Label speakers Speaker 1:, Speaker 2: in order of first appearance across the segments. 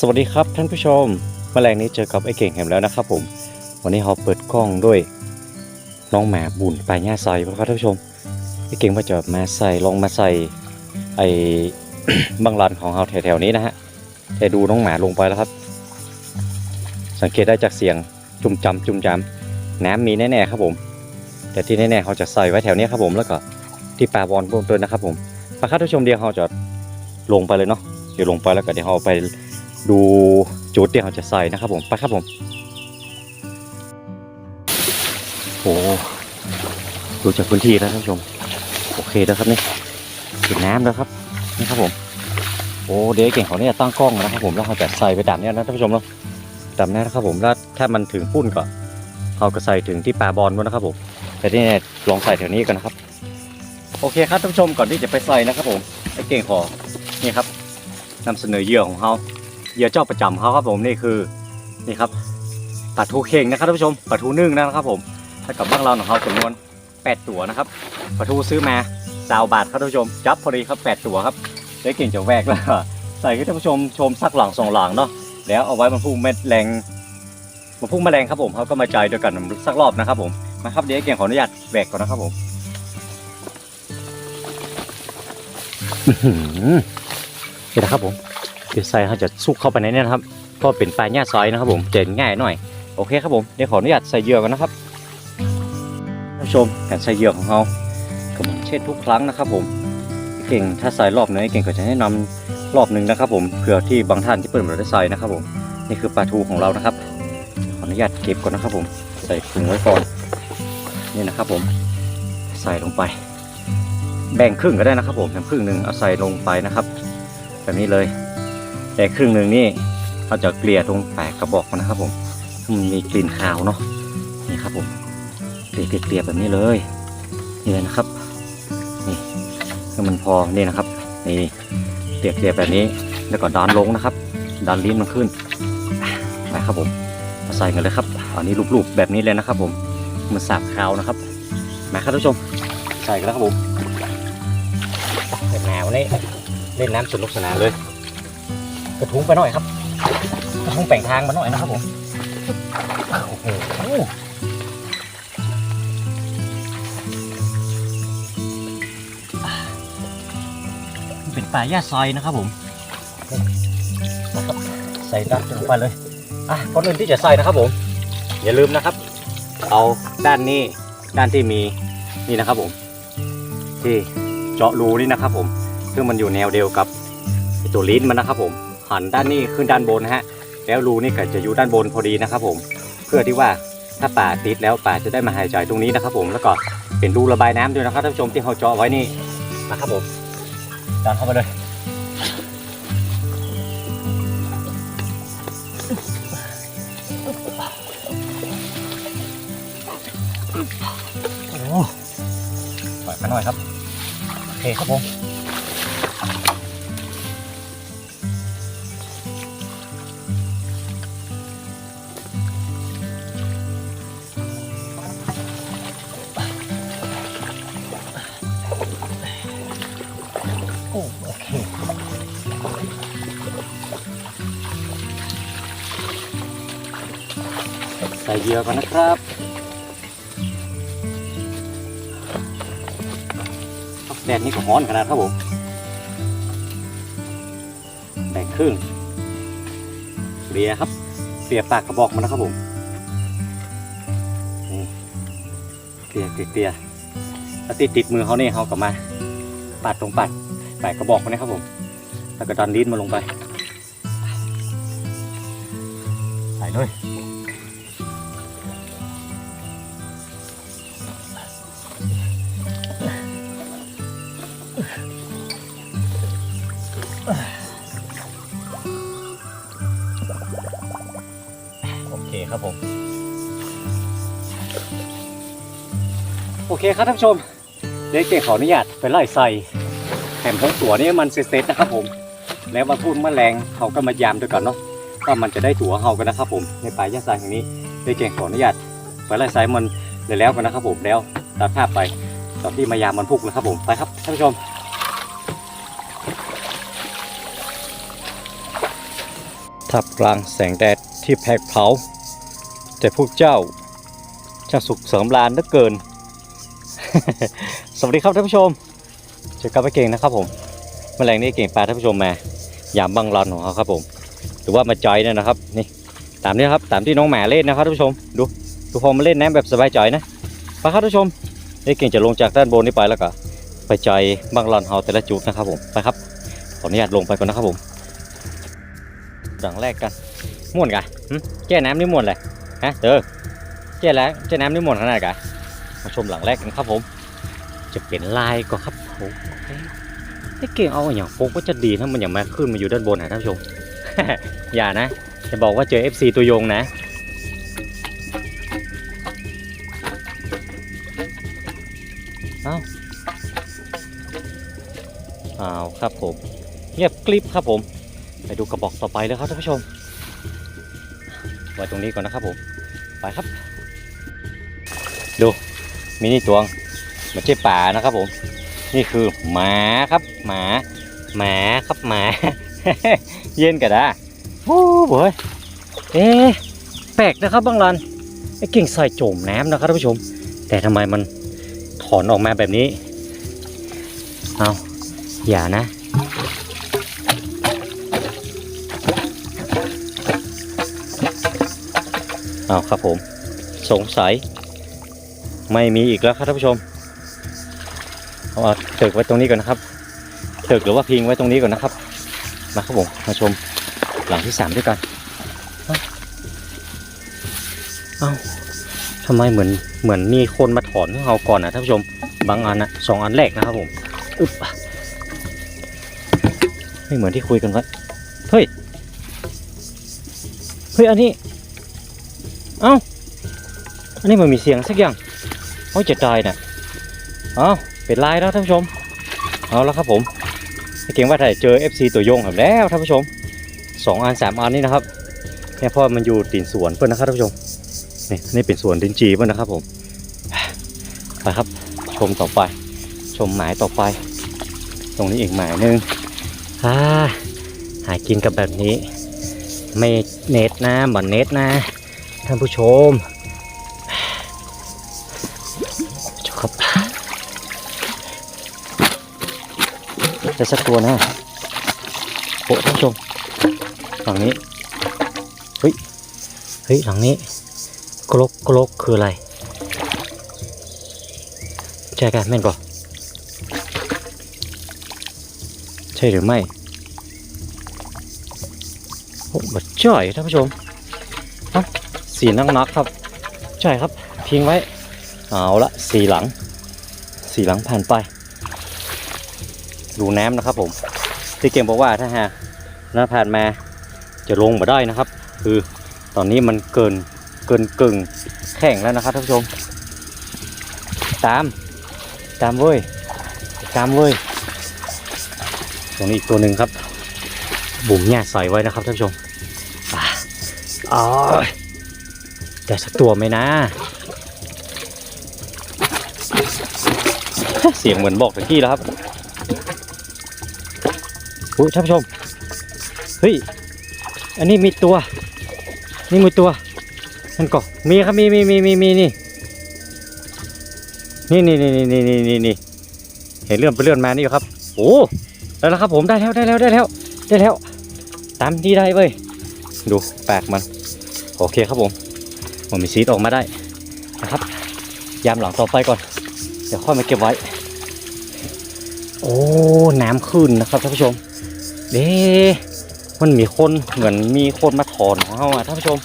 Speaker 1: สวัสดีครับท่านผู้ชมแมลงนี้เจอกับไอ้เก่งแหมแล้วนะครับผม วันนี้เราเปิดกล้องด้วยน้องหมาบุญปลายหญ้าใส่ครับท่านผู้ชมไอ้เก่งว่าจะมาใส่ลองมาใส่ไอ้บังลันของเราแถวๆนี้นะฮะแต่ดูน้องหมาลงไปแล้วครับ สังเกตได้จากเสียงจุ่มจำจุ่มจำน้ำมีแน่ๆครับผม แต่ที่แน่ๆเขาจะใส่ไว้แถวนี้ครับผมแล้วก็ที่ป่าบอลพวกตัวนะครับผมไปครับท่านผู้ชมเดียวเราจะลงไปเลยเนาะเดี๋ยวลงไปแล้วก็เดี๋ยวเราไป ดูจุดที่เขาจะใส่นะครับผมไปครับผมโอ้ดูจากพื้นที่แล้วท่านผู้ชม โอเคแล้วครับนี่เห็นน้ำแล้วครับนี่ครับผมโอ้เดี๋ยวเก่งเขาเนี่ยตั้งกล้องนะครับผมแล้วเขาจะใส่ไปดำเนี่ยนะท่านผู้ชมเนาะดำเนี่ยนะครับผมแล้วถ้ามันถึงปุ้นก็เขาก็ใส่ถึงที่ปลาบอลด้วยนะครับผมแต่ที่เนี่ยลองใส่แถวนี้กันนะครับ โอเคครับท่านผู้ชมก่อนที่จะไปใส่นะครับผมไอ้เก่งขอนี่ครับนำเสนอเหยื่อของเขา เหยื่อเจ้าประจำเขาครับผมนี่คือนี่ครับปลาทูเข่งนะครับท่านผู้ชมปลาทูนึ่งนะครับผมถ้ากับบ้างเราของเขาจำนวน 8 ตัวนะครับปลาทูซื้อมาสาวบาทครับท่านผู้ชมจับพอดีครับ 8 ตัวครับได้เก่งจะแวกแล้วใส่ให้ท่านผู้ชมชมสักหลังสองหลังเนาะแล้วเอาไว้มันพุ่งเม็ดแรงมันพุ่งแมลงครับผมเขาก็มาจ่ายด้วยกันสักรอบนะครับผมมาครับเดี๋ยวเก่งขออนุญาตแวกก่อนนะครับผมเห็นนะครับผม เดี๋ยวใส่เขาจะซุกเข้าไปในนี้นะครับเพราะเป็นปลายหญ้าซอยนะครับผมเจะง่ายหน่อยโอเคครับผมเดี๋ยวขออนุญาตใส่เหยื่อกันนะครับท่านชมการใส่เหยื่อของเราก็เหมือนเช่นทุกครั้งนะครับผมเก่งถ้าใส่รอบนึงเก่งก็จะแนะนำรอบหนึ่งนะครับผมเผื่อที่บางท่านที่เปิดมาได้ใส่นะครับผมนี่คือปลาทูของเรานะครับ ขออนุญาตเก็บก่อนนะครับผมใส่ถุงไว้ก่อนนี่นะครับผมใส่ลงไป แบ่งครึ่งก็ได้นะครับผมแบ่งครึ่งหนึ่งเอาใส่ลงไปนะครับ แบบนี้เลย แต่ครึ่งหนึ่งนี่เราจะเกลี่ยตรงแปะกระบอกนะครับผมมันมีกลิ่นคาวเนาะนี่ครับผมเกลี่ยเกลี่ยๆแบบนี้เลยนี่เลยนะครับนี่ให้มันพอนี่นะครับนี่เกลี่ยเกลี่ยแบบนี้แล้วก็ดันลงนะครับดันลิ้นมันขึ้นไปครับผมมาใส่กันเลยครับอันนี้รูปๆแบบนี้เลยนะครับ ผมมันสาบคาวนะครับมาครับท่านผู้ชมใส่กันแล้วครับผมแบบแนวนี้เล่นน้ำสนุกสนานเลย กระทุ้งไปหน่อยครับกระทุ้งแป่งทางมาหน่อยนะครับผมโอ้โหเป็นป่าหญ้าซอยนะครับผมใส่ด้านลงไปเลยอะก่อนอื่นที่จะใส่นะครับผม อย่าลืมนะครับ เอาด้านนี้ด้านที่มีนี่นะครับผม ที่เจาะรูนี่นะครับผม ซึ่งมันอยู่แนวเดียวกับตัวลิ้นมันนะครับผม หันด้านนี้ขึ้นด้านบนนะฮะ แล้วรูนี่ก็จะอยู่ด้านบนพอดีนะครับผม เพื่อที่ว่าถ้าป่าติดแล้วป่าจะได้มาหายใจตรงนี้นะครับ ผมแล้วก็เป็นรูระบายน้ำด้วยนะครับท่านผู้ชมที่เขาเจาะไว้นี่นะครับผมดันเข้าไปเลยโอ้ปล่อยมาหน่อยครับโอเคครับผม เหยื่อก่อนนะครับแดดนี่ก็ร้อนขนาดครับผมแบ่งครึ่งเกลี่ยครับเกลี่ยปากกระบอกมันนะครับผมเกลี่ยเกลี่ยเกลี่ยแล้วติดติดมือเขาเนี่ยเขากลับมาปาดตรงปาดปากกระบอกมันนะครับผม แล้วก็ดันลิ้นมาลงไป ใส่เลย เคครับท่านผู้ชมเดี๋ยวเก่งขออนุญาตไปไล่ใส่แผ่นของตัวนี้มันเซตๆนะครับผม แล้วมาพูดแมลงเขาก็มายามด้วยกันเนาะก็มันจะได้ตัวเฮากันนะครับผมในป่าย่าซายแห่งนี้เดี๋ยวเก่งขออนุญาตไปไล่ใส่มันเลยแล้วกันนะครับผมแล้วตัดภาพไปตอนที่มายามมันพุกนะครับผมไปครับท่านผู้ชมทับกลางแสงแดดที่แผดเผาแต่พวกเจ้าช่างสุขเสริมลานเหลือเกิน สวัสดีครับท่านผู้ชมเจอกับไอ้เก่งนะครับผมแมลงนี่เก่งปลาท่านผู้ชมมายามบังรอนของเขาครับผม หรือว่ามาจอยเนี่ยนะครับนี่ตามนี้ครับตามที่น้องหมาเล่นนะครับท่านผู้ชมดูดูพอมาเล่นน้ำแบบสบายใจนะไปครับท่านผู้ชมไอ้เก่งจะลงจากด้านบนนี้ไปแล้วก็ไปจอยบังรอนเฮาแต่ละจุดนะครับผมไปครับขออนุญาตลงไปก่อนนะครับผมดังแรกกันม่วนกะหึแก้น้ำนี่ม่วนเลยฮะเจอแก้แล้วแก้น้ำนี่ม่วนขนาดกะ มาชมหลังแรกกันครับผม จะเป็นลายก็ครับผมไอ้เก่งเอาอย่างโฟกก็จะดีถ้ามันอย่างมาขึ้นมาอยู่ด้านบนนะท่านผู้ชม อย่านะจะบอกว่าเจอ FC ตัวยงนะเอาเอาครับผม เงียบกริบครับผม ไปดูกระบอกต่อไปเลยครับท่านผู้ชมไว้ตรงนี้ก่อนนะครับผม ไปครับ ดู มินิตวงไม่ใช่ป่านะครับผม นี่คือหมาครับหมาหมาครับหมา เย็นกันนะโอ้โหเอ๊ะแปลกนะครับบางรันไอ้กิ่งใส่โจมน้ำนะครับท่านผู้ชม แต่ทำไมมันถอนออกมาแบบนี้ เอาอย่านะ เอาครับผม สงสัย ไม่มีอีกแล้วครับท่านผู้ชมเอาเอาเติกไว้ตรงนี้ก่อนนะครับเติกหรือว่าพิงไว้ตรงนี้ก่อนนะครับ มาครับผมมาชมหลังที่สามด้วยกันเอ้าเอ้าทำไมเหมือนเหมือนมีคนมาถอนของเราก่อนนะท่านผู้ชมบางอันนะสองอันแรกนะครับผมอึ๊บไม่เหมือนที่คุยกันไว้เฮ้ยเฮ้ยอันนี้เอ้าอันนี้มันมีเสียงสักอย่าง อ้ยจะตายนะเอาเป็นลายแล้วท่านผู้ชม เอาแล้วครับผมเก่งว่าถ้าเจอ FC ตัวยงแบบแล้วท่านผู้ชมสองอันสามอันนี่นะครับเนี่ยพราะมันอยู่ตีนสวนเพื่อนนะครับท่านผู้ชมนี่นี่เป็นสวนดินจีเพื่อนนะครับผมไปครับชมต่อไป ชมหมายต่อไป ตรงนี้อีกหมายหนึ่งอ่าหากินกับแบบนี้ไม่เน็ตนะบ่เน็ตนะท่านผู้ชม ได้สักตัวนะโอ้ท่านผู้ชมหลังนี้เฮ้ยเฮ้ยหลังนี้กรกกรกคืออะไรใช่กันแม่นก่อใช่หรือไม่โอ้บัดจ่อยท่านผู้ชมสีนักนักครับ ใช่ครับ ทิ้งไว้ เอาละสีหลัง สีหลังผ่านไป ดูน้ำนะครับผมที่เก่งบอกว่าถ้าหากน้าผ่านมาจะลงมาได้นะครับ คือตอนนี้มันเกินเกินกึ่งแข่งแล้วนะครับท่านผู้ชม ตาม ตามเว้ยตามเว้ยตรงนี้อีกตัวหนึ่งครับ บุ๋มหญ้าใส่ไว้นะครับท่านผู้ชมอ่าอ๋อได้สักตัวไหมนะ เสียงเหมือนบอกตะกี้แล้วครับ อุ้ยท่านผู้ชม เฮ้ย อันนี้มีตัว นี่มีตัวนั่นก็มีครับมีมีมีมีมีนี่นี่นี่นี่นี่นี่นี่นี่เห็นเลื่อนไปเลื่อนมานี่อยู่ครับ โอ้ได้แล้วครับผมได้แล้วได้แล้วได้แล้ว ได้แล้ว ตามที่ได้เว้ย ดูปากมัน โอเคครับผมมันมีซีดออกมาได้นะครับ ยามหลังต่อไปก่อน เดี๋ยวค่อยมาเก็บไว้ โอ้ น้ำขึ้นนะครับท่านผู้ชม เด้มันมีคนเหมือนมีคนมาถอนของเขาอะท่านผู้ชม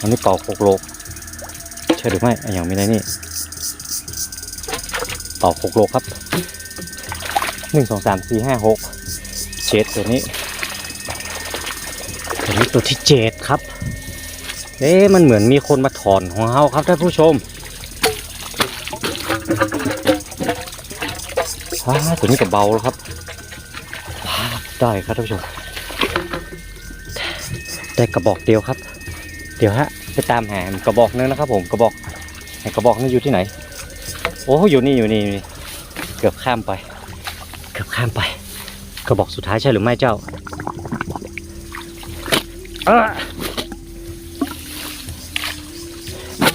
Speaker 1: อันนี้เป่าโคกโลกใช่หรือไม่อันอย่างมีอะไรนี่เป่าโคกโลกครับหนึ่งสองสามสี่ห้าหกเจ็ดตัวนี้ตัวนี้ตัวที่เจ็ดครับเอ๊ะมันเหมือนมีคนมาถอนของเขาครับท่านผู้ชม ว้าตัวนี้ก็เบาแล้วครับได้ครับท่านผู้ชมได้กระบอกเดียวครับ เดี๋ยวฮะไปตามหากระบอกนึงนะครับ ผมกระบอกกระบอกนึงอยู่ที่ไหน โอ้อยู่นี่อยู่นี่อยู่นี่เกือบข้ามไป เกือบข้ามไป กระบอกสุดท้ายใช่หรือไม่เจ้า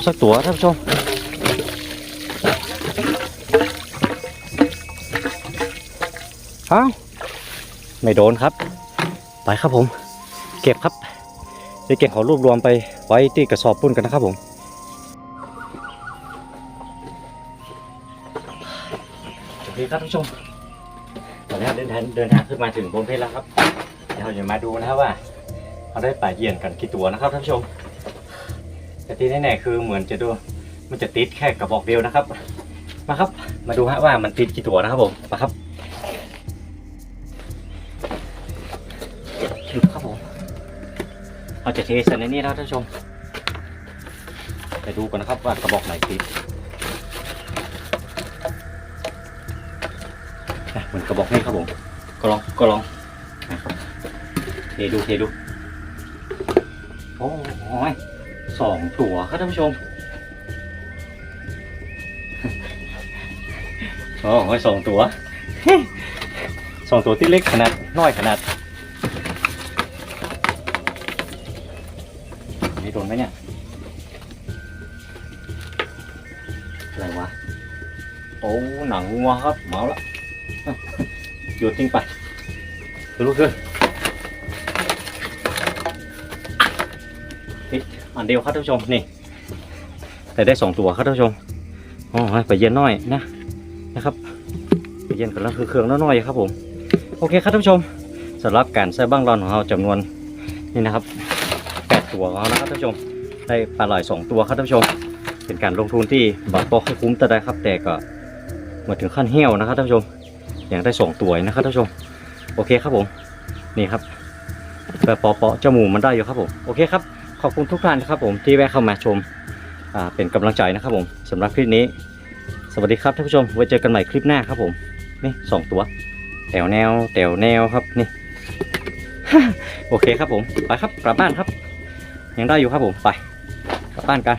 Speaker 1: สักตัวท่านผู้ชม อ้าวไม่โดนครับ ไปครับผม เก็บครับเดี๋ยวเก่งขอรวบรวมไปไว้ที่กระสอบปุ้นกันนะครับผมโอเคครับท่านผู้ชมตอนนี้เดินทางเดินทางขึ้นมาถึงบนเพชรแล้วครับ เดี๋ยวเราจะมาดูนะครับว่าเขาได้ป่าเยี่ยนกันกี่ตัวนะครับท่านผู้ชม แต่ที่แน่ๆคือเหมือนจะดูมันจะติดแค่กระบอกเดียวนะครับ มาครับ มาดูฮะว่ามันติดกี่ตัวนะครับผม มาครับ จะเทใส่ในนี้แล้วท่านผู้ชมไปดูกันนะครับว่ากระบอกไหนติดเหมือนกระบอกนี้ครับผมก็ลองก็ลองเทดูเทดูโอ้ยสองตัวครับท่านผู้ชมโอ้ยสองตัวสองตัวที่เล็กขนาดน้อยขนาด นี่โดนไหมเนี่ย อะไรวะ โอ้หนังงัวครับ เมาละอะโยนทิ้งไปดูลูกคือนี่อันเดียวครับท่านผู้ชมนี่ แต่ได้สองตัวครับท่านผู้ชมอ๋อไปเย็นน้อยนะนะครับไปเย็นกันแล้วคือเครื่องน้อยๆครับผมโอเคครับท่านผู้ชมสำหรับการใส่บ้างรอนของเราจำนวนนี่นะครับ ตัวเรานะครับท่านผู้ชมได้ปลาไหลสองตัวครับท่านผู้ชม เป็นการลงทุนที่บักปอกให้คุ้มแต่ได้ครับ แต่ก็มาถึงขั้นเหี้ยวนะครับท่านผู้ชมอย่างได้สองตัวนะครับท่านผู้ชม โอเคครับผมนี่ครับแต่ปอปอจมูกมันได้อยู่ครับผมโอเคครับขอบคุณทุกท่านนะครับผมที่แวะเข้ามาชมอ่าเป็นกำลังใจนะครับผมสำหรับคลิปนี้ สวัสดีครับท่านผู้ชมไว้เจอกันใหม่คลิปหน้าครับผมนี่สองตัวแถวแนวแถวแนวครับนี่ โอเคครับผม ไปครับกลับบ้านครับ ยังได้อยู่ครับผมไปกลับบ้านกัน